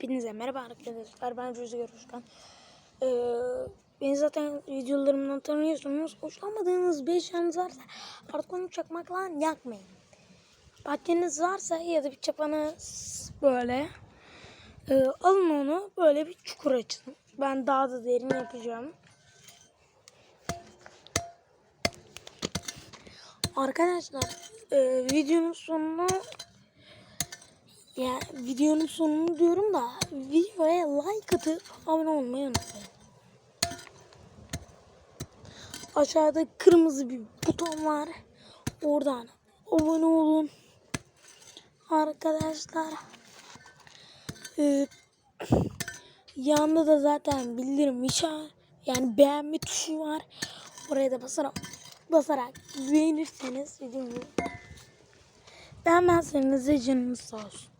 Hepinize merhaba arkadaşlar. Ben Rüzgar Özkan. Ee, beni zaten videolarımdan tanıyorsunuz. Hoşlanmadığınız bir şeyiniz varsa artık onu çakmakla yakmayın. Bahçeniz varsa ya da bir çapanız böyle e, alın onu böyle bir çukur açın. Ben daha da derin yapacağım. Arkadaşlar e, videonun sonuna ya videonun sonunu diyorum da videoya like atıp abone olmayı unutmayın. Aşağıda kırmızı bir buton var. Oradan abone olun. Arkadaşlar. Ee, yanında da zaten bildirim işaret yani beğenme tuşu var. Oraya da basarak basarak beğenirseniz videomu beğenmezseniz de canınız sağ olsun.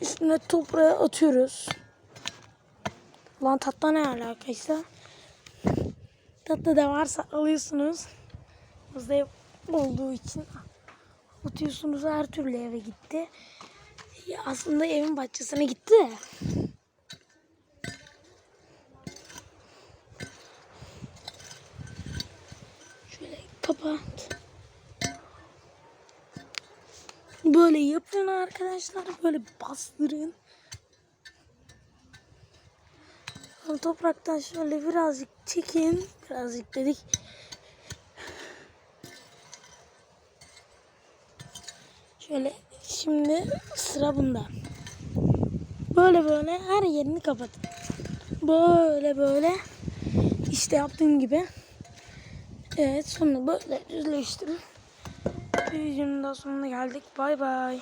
Üstüne toprağı atıyoruz. Lan tatlı ne alakaysa. Tatlı da varsa alıyorsunuz. Bizde olduğu için atıyorsunuz her türlü eve gitti. Ya aslında evin bahçesine gitti. Şöyle kapat. Böyle yapın arkadaşlar. Böyle bastırın. Topraktan şöyle birazcık çekin. Birazcık dedik. Şöyle şimdi sıra bunda. Böyle böyle her yerini kapatın. Böyle böyle işte yaptığım gibi. Evet sonra böyle düzleştirin. Bir videonun daha sonuna geldik. Bay bay.